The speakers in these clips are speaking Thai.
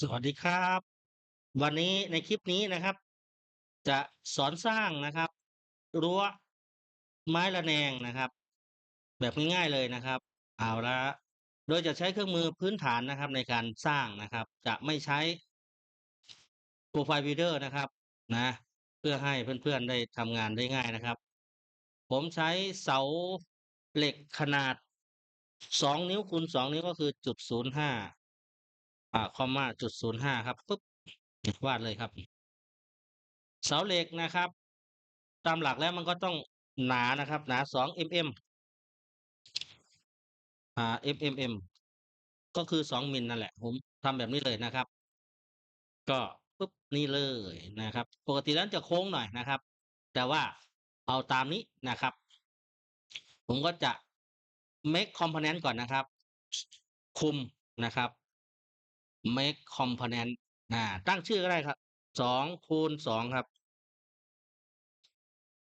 สวัสดีครับ วันนี้ในคลิปนี้นะครับ จะสอนสร้างนะครับ รั้วไม้ระแนงนะครับ แบบง่ายๆเลยนะครับ เอาละโดยจะใช้เครื่องมือพื้นฐานนะครับ ในการสร้างนะครับ จะไม่ใช้โปรไฟล์วิดีโอนะครับนะ เพื่อให้เพื่อนๆได้ทำงานได้ง่ายนะครับ ผมใช้เสาเหล็กขนาดสองนิ้วคูณสองนิ้วก็คือจุดศูนย์ห้า อ่าคอมมาจุดศูนย์ห้าครับปุ๊บวาดเลยครับ เสาเหล็กนะครับ ตามหลักแล้วมันก็ต้องหนานะครับ หนาสองมมอ่า mm ก็คือสองมิลนั่นแหละ ผมทำแบบนี้เลยนะครับ ก็ปุ๊บนี่เลยนะครับ ปกติแล้วจะโค้งหน่อยนะครับ แต่ว่าเอาตามนี้นะครับ ผมก็จะ make component ก่อนนะครับ คุมนะครับ make component อ่า ตั้งชื่อก็ได้ครับ สองคูณสองครับ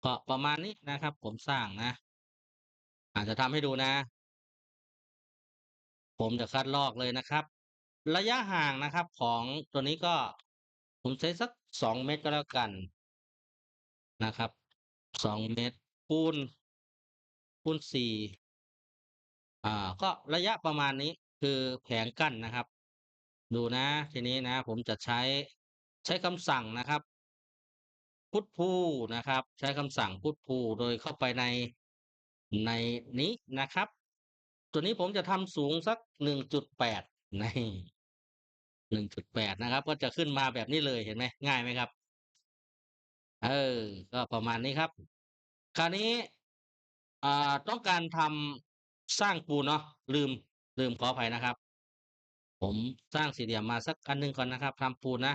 ก็ประมาณนี้นะครับ ผมสร้างนะ อาจจะทำให้ดูนะ ผมจะคัดลอกเลยนะครับ ระยะห่างนะครับ ของตัวนี้ก็ผมใช้สักสองเมตรก็แล้วกันนะครับสองเมตรคูณคูณสี่อ่า ก็ระยะประมาณนี้คือแผงกั้นนะครับ ดูนะ ทีนี้นะ ผมจะใช้ใช้คำสั่งนะครับพุทพูนะครับ ใช้คำสั่งพุทพูโดยเข้าไปในในนี้นะครับ ตัวนี้ผมจะทำสูงสักหนึ่งจุดแปดในหนึ่งจุดแปดนะครับ ก็จะขึ้นมาแบบนี้เลยเห็นไหมง่ายไหมครับ เออ ก็ประมาณนี้ครับ คราวนี้อ่าต้องการทำสร้างปูนเนาะลืมลืมขออภัยนะครับ ผมสร้างสี่เหลี่ยมมาสักอันหนึ่งก่อนนะครับทำปูนนะ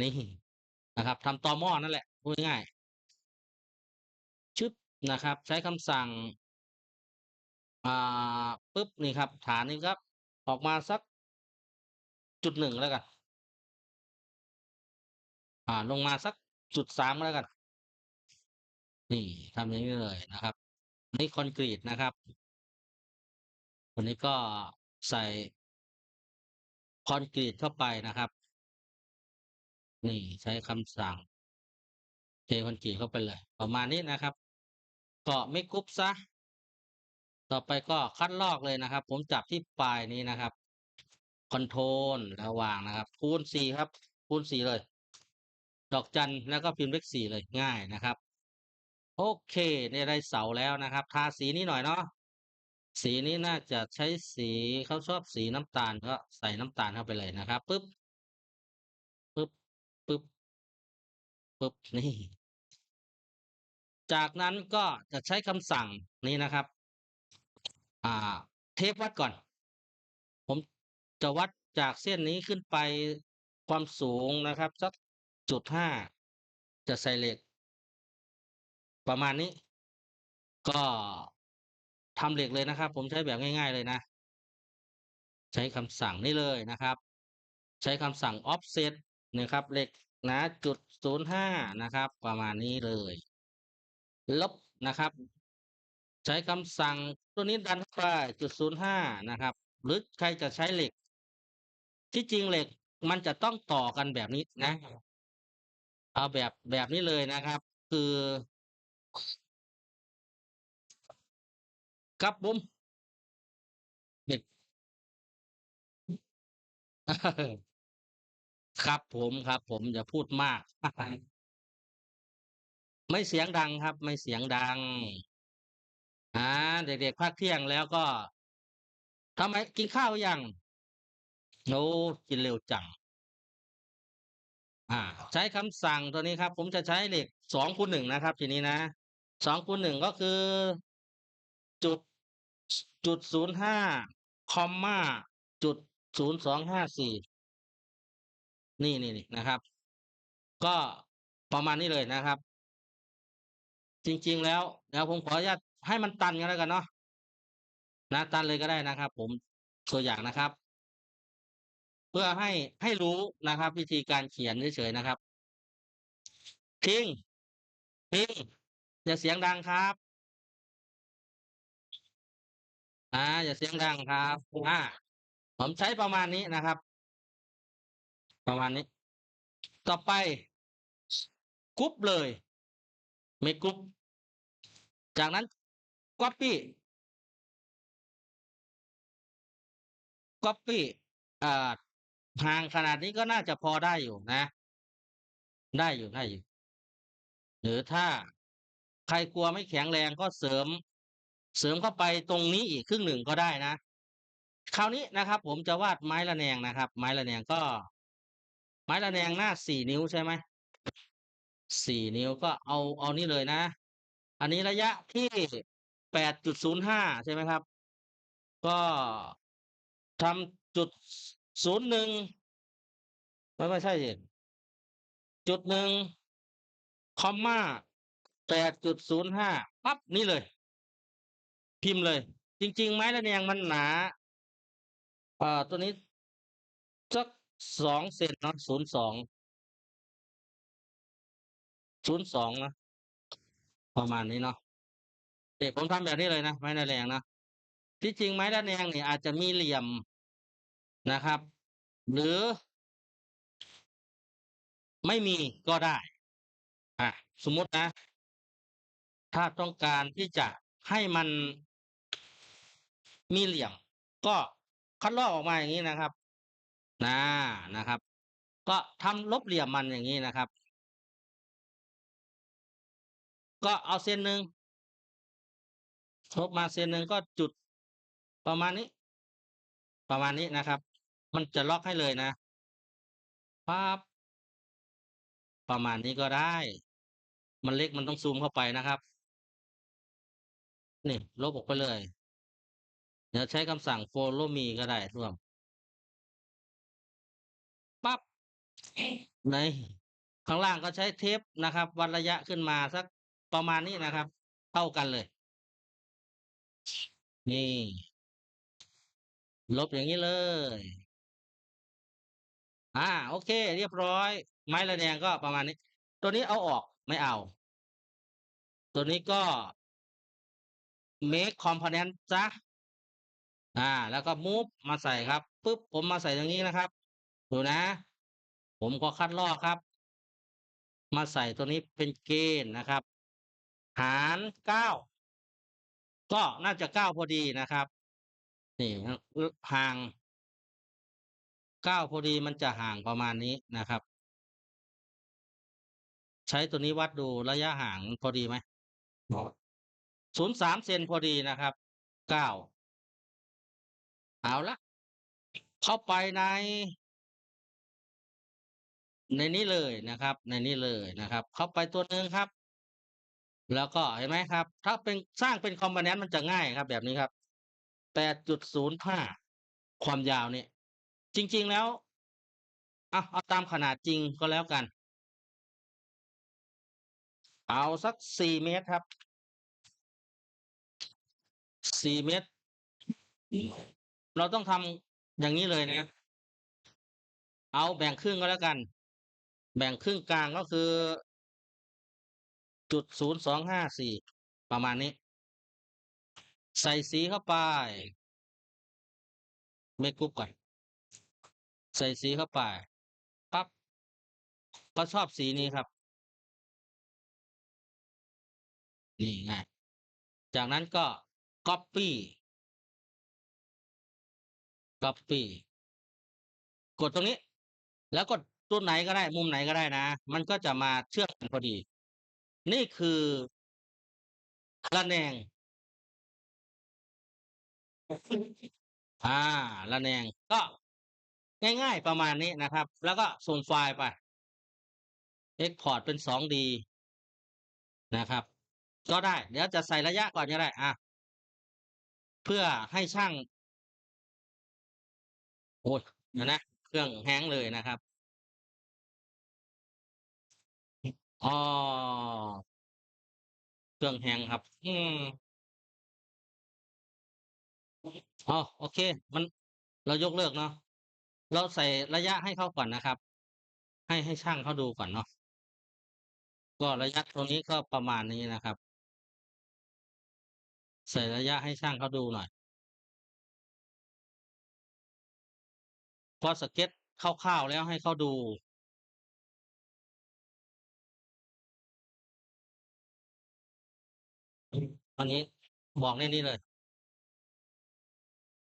นี่นะครับทำต่อหม้อนั่นแหละพูดง่ายชึบนะครับ ใช้คำสั่งอ่าปุ๊บนี่ครับ ฐานนี้ครับ ออกมาสักจุดหนึ่งแล้วกัน อ่า ลงมาสักจุดสามแล้วกัน นี่ทำอย่างนี้เลยนะครับ นี่คอนกรีตนะครับวันนี้ก็ ใส่คอนกรีตเข้าไปนะครับ นี่ใช้คำสั่งเทคอนกรีตเข้าไปเลย ประมาณนี้นะครับก็ไม่กรุบซะ ต่อไปก็คัดลอกเลยนะครับ ผมจับที่ปลายนี้นะครับคอนโทรลแล้ววางนะครับ คูณสี่ครับ คูณสี่เลย ดอกจันแล้วก็พิมพ์เลขสี่เลยง่ายนะครับ โอเคเนี่ยได้เสาแล้วนะครับ ทาสีนี้หน่อยเนาะ สีนี้น่าจะใช้สีเขาชอบสีน้ำตาลก็ใส่น้ำตาลเข้าไปเลยนะครับปึ๊บปึ๊บปึ๊บปึ๊บนี่ จากนั้นก็จะใช้คำสั่งนี้นะครับ อ่า เทปวัดก่อน ผมจะวัดจากเส้นนี้ขึ้นไปความสูงนะครับสักจุดห้าจะใส่เหล็ก ประมาณนี้ ก็ ทำเหล็กเลยนะครับ ผมใช้แบบง่าย ๆเลยนะ ใช้คำสั่งนี้เลยนะครับ ใช้คำสั่ง offset นะครับเหล็กนะจุดศูนย์ห้านะครับ ประมาณนี้เลย ลบนะครับ ใช้คำสั่งตัวนี้ดันเข้าไปจุดศูนย์ห้านะครับ หรือใครจะใช้เหล็ก ที่จริงเหล็กมันจะต้องต่อกันแบบนี้นะ เอาแบบแบบนี้เลยนะครับ คือ ครับผมเด็กครับผมครับผมอย่าพูดมาก ไม่เสียงดังครับ ไม่เสียงดังอ่าเด็กๆพักเที่ยงแล้วก็ทำไมกินข้าวยังโน้กินเร็วจัง อ่า ใช้คำสั่งตัวนี้ครับ ผมจะใช้เหล็กสองคูณหนึ่งนะครับ ทีนี้นะสองคูณหนึ่งก็คือ จุด จุดศูนย์ห้าคอมมาจุดศูนย์สองห้าสี่นี่นี่นี่นะครับ ก็ประมาณนี้เลยนะครับ จริง ๆ แล้วเดี๋ยวผมขออนุญาตให้มันตันกันแล้วกันเนาะนะตันเลยก็ได้นะครับ ผมตัวอย่างนะครับ เพื่อให้ให้รู้นะครับ วิธีการเขียนเฉยๆนะครับ ทิ้งทิ้งอย่าเสียงดังครับ อ่าอย่าเสียงดังครับอ่าผมใช้ประมาณนี้นะครับ ประมาณนี้ ต่อไปกรุ๊ปเลยไม่กรุ๊ปจากนั้นก๊อปปี้ก๊อปปี้อ่าห่างขนาดนี้ก็น่าจะพอได้อยู่นะ ได้อยู่ได้อยู่ หรือถ้าใครกลัวไม่แข็งแรงก็เสริม เสริมเข้าไปตรงนี้อีกครึ่งหนึ่งก็ได้นะ คราวนี้นะครับ ผมจะวาดไม้ระแนงนะครับ ไม้ระแนงก็ ไม้ระแนงหน้าสี่นิ้วใช่ไหมสี่นิ้วก็เอาเอานี่เลยนะ อันนี้ระยะที่แปดจุดศูนย์ห้าใช่ไหมครับ ก็ทำจุดศูนย์หนึ่งไม่ไม่ใช่จุดหนึ่งคอมมาแปดจุดศูนย์ห้าปั๊บนี่เลย พิมพ์เลย จริง ๆ ไม้ระแนงมันหนาเอ่อตัวนี้สักสองเซนเนาะศูนย์สองศูนย์สองนะประมาณนี้เนาะเด็กผมทำแบบนี้เลยนะไม้ระแนงนะที่จริงไม้ระแนงเนี่ยอาจจะมีเหลี่ยมนะครับ หรือ ไม่มีก็ได้อะสมมตินะ ถ้าต้องการที่จะให้มัน มีเหลี่ยม ก็คัดลอกออกมาอย่างนี้นะครับนะนะครับ ก็ทำลบเหลี่ยมมันอย่างนี้นะครับ ก็เอาเส้นหนึ่งลบมาเส้นหนึ่งก็จุดประมาณนี้ ประมาณนี้นะครับ มันจะล็อกให้เลยนะปั๊บประมาณนี้ก็ได้ มันเล็กมันต้องซูมเข้าไปนะครับ นี่ลบออกไปเลย เดี๋ยวใช้คำสั่ง follow me ก็ได้ร่วมปั๊บในข้างล่างก็ใช้เทปนะครับ วัดระยะขึ้นมาสักประมาณนี้นะครับ เท่ากันเลย นี่ ลบอย่างนี้เลย อ่า โอเค เรียบร้อย ไม้ระแนงก็ประมาณนี้ ตัวนี้เอาออกไม่เอา ตัวนี้ก็ make component จ้ะ อ่า แล้วก็ move มาใส่ครับปุ๊บผมมาใส่ตรงนี้นะครับ ดูนะ ผมก็คัดลอกครับ มาใส่ตัวนี้เป็นเกณฑ์นะครับ หารเก้าก็น่าจะเก้าพอดีนะครับ นี่ห่างเก้าพอดีมันจะห่างประมาณนี้นะครับ ใช้ตัวนี้วัดดูระยะห่างพอดีไหมศูนย์สามเซนพอดีนะครับเก้า เอาละเข้าไปใน ในนี้เลยนะครับ ในนี้เลยนะครับ เข้าไปตัวหนึ่งครับ แล้วก็เห็นไหมครับ ถ้าเป็นสร้างเป็นคอมโพเนนต์มันจะง่ายครับ แบบนี้ครับแปดจุดศูนย์ห้าความยาวเนี่ย จริง ๆแล้วเอาเอาตามขนาดจริงก็แล้วกัน เอาสักสี่เมตรครับสี่เมตร เราต้องทำอย่างนี้เลยนะเอาแบ่งครึ่งก็แล้วกัน แบ่งครึ่งกลางก็คือจุดศูนย์สองห้าสี่ประมาณนี้ ใส่สีเข้าไป ไม่กรุ๊ปก่อน ใส่สีเข้าไปปั๊บก็ชอบสีนี้ครับ นี่ไงจากนั้นก็ Copy Copy กดตรงนี้ แล้วกดตัวไหนก็ได้ มุมไหนก็ได้นะ มันก็จะมาเชื่อมกันพอดี นี่คือระแนง อ่าระแนงก็ง่ายๆประมาณนี้นะครับ แล้วก็ส่งไฟล์ไป Export เป็น 2D นะครับ ก็ได้ เดี๋ยวจะใส่ระยะก่อนก็ได้ อะ เพื่อให้ช่าง อ้ยเดี๋ยวนะ เครื่องแฮงก์เลยนะครับ อ๋อ เครื่องแฮงก์ครับ อืม อ๋อ โอเค มัน เรายกเลิกเนาะ เราใส่ระยะให้เขาก่อนนะครับ ให้ให้ช่างเขาดูก่อนเนาะ ก็ระยะตรงนี้ก็ประมาณนี้นะครับ ใส่ระยะให้ช่างเขาดูหน่อย พอสเก็ตคร่าวๆแล้วให้เขาดูอันนี้บอกในนี้เลย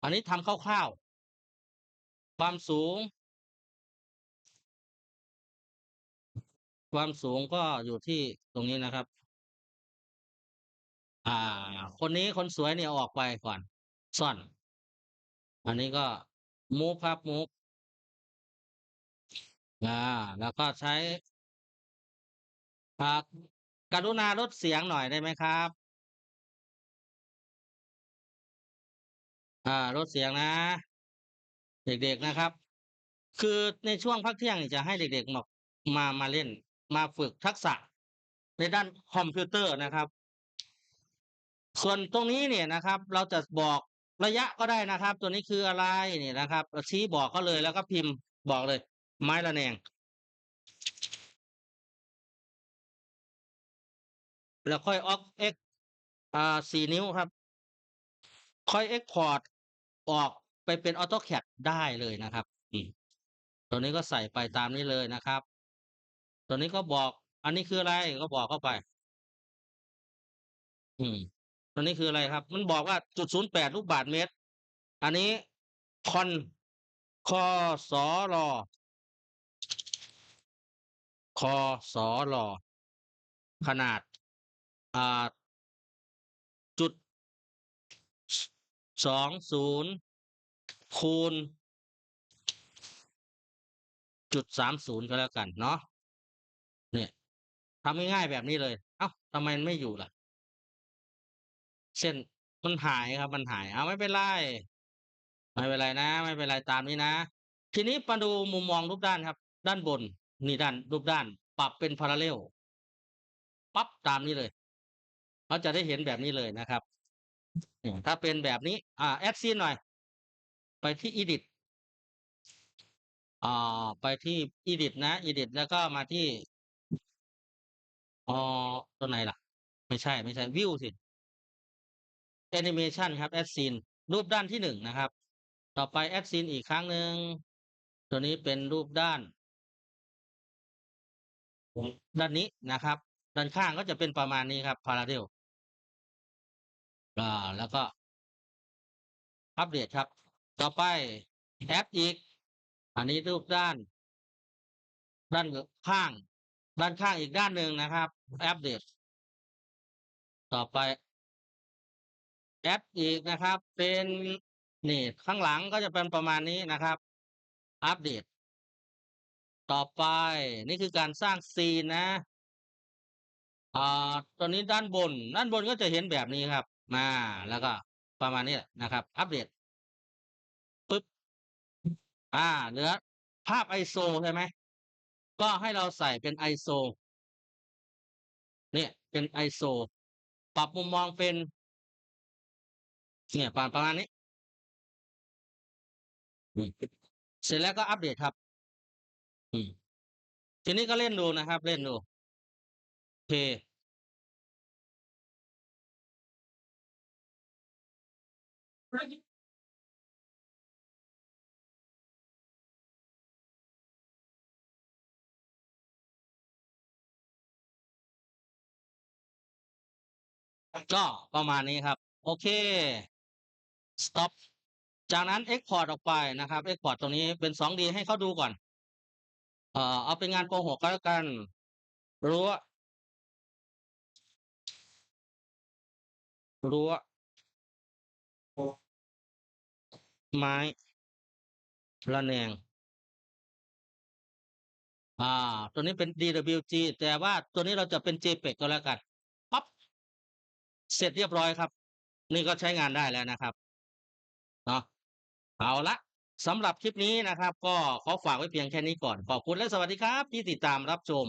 อันนี้ทำคร่าวๆ ความสูง ความสูงก็อยู่ที่ตรงนี้นะครับ อ่า คนนี้คนสวยเนี่ยอออกไปก่อน ซ่อน อันนี้ก็มูฟครับมูฟ อ่าแล้วก็ใช้อ่ากรุณาลดเสียงหน่อยได้ไหมครับอ่าลดเสียงนะ เด็ก ๆ นะครับ คือในช่วงพักเที่ยงนี่จะให้เด็กๆมามา มาเล่น มาฝึกทักษะในด้านคอมพิวเตอร์นะครับ ส่วนตรงนี้เนี่ยนะครับ เราจะบอกระยะก็ได้นะครับ ตัวนี้คืออะไรเนี่ยนะครับ เราชี้บอกเขาเลย แล้วก็พิมพ์บอกเลย ไม้ระแนง แล้วค่อยออกเอ็กอ่าสี่นิ้วครับ ค่อยเอ็กพอร์ตออกไปเป็นออโต้แคดได้เลยนะครับอืมตัวนี้ก็ใส่ไปตามนี้เลยนะครับ ตัวนี้ก็บอก อันนี้คืออะไรก็บอกเข้าไป อืมตัวนี้คืออะไรครับ มันบอกว่าจุดศูนย์แปดลูกบาทเมตร อันนี้คอนคอสอรอ คอสอรอขนาดอ่าจุดสองศูนย์คูณจุดสามศูนย์ก็แล้วกันเนาะเนี่ยทำง่ายๆแบบนี้เลย เอ้าทำไมมันไม่อยู่ล่ะ เส้นมันหายครับ มันหาย เอาไม่เป็นไรไม่เป็นไรนะ ไม่เป็นไรตามนี้นะ ทีนี้มาดูมุมมองรูปด้านครับ ด้านบน นี่ด้านรูปด้าน ปรับเป็นพาราเรลปั๊บตามนี้เลยเราจะได้เห็นแบบนี้เลยนะครับอืมถ้าเป็นแบบนี้ อ่าแอดซีนหน่อย ไปที่ edit อ่าไปที่ edit นะ edit แล้วก็มาที่อ๋อตัวไหนล่ะ ไม่ใช่ ไม่ใช่ view สิ animation ครับ add scene รูปด้านที่หนึ่งนะครับ ต่อไป add scene อีกครั้งหนึ่ง ตัวนี้เป็นรูปด้าน ด้านนี้นะครับ ด้านข้างก็จะเป็นประมาณนี้ครับ parallel อ่าแล้วก็ อัปเดตครับ ต่อไปแอปอีก อันนี้รูปด้าน ด้านข้าง ด้านข้างอีกด้านหนึ่งนะครับอัปเดต ต่อไปแอปอีกนะครับ เป็นนี่ข้างหลังก็จะเป็นประมาณนี้นะครับ อัปเดต ต่อไปนี่คือการสร้างซีนนะอ่าตัวนี้ด้านบน ด้านบนก็จะเห็นแบบนี้ครับ มาแล้วก็ประมาณนี้นะครับ อัปเดตปึ๊บอ่าเหลือภาพ ISO ใช่ไหมก็ให้เราใส่เป็น ISO เนี่ยเป็น ISO ปรับมุมมองเป็น เนี่ยประมาณนี้ เสร็จแล้วก็อัปเดตครับ ทีนี้ก็เล่นดูนะครับ เล่นดู โอเค ก็ประมาณนี้ครับ โอเค stop จากนั้น export ออกไปนะครับ export ตรงนี้เป็น 2D ให้เขาดูก่อน เอ่อเอาเป็นงานโปรหกก็แล้วกัน รั้วรั้วไม้ระแนง อ่า ตัวนี้เป็น DWG แต่ว่าตัวนี้เราจะเป็น JPEG ก็แล้วกันปั๊บเสร็จเรียบร้อยครับ นี่ก็ใช้งานได้แล้วนะครับเนาะเอาละ สำหรับคลิปนี้นะครับ ก็ขอฝากไว้เพียงแค่นี้ก่อน ขอบคุณและสวัสดีครับ ที่ติดตามรับชม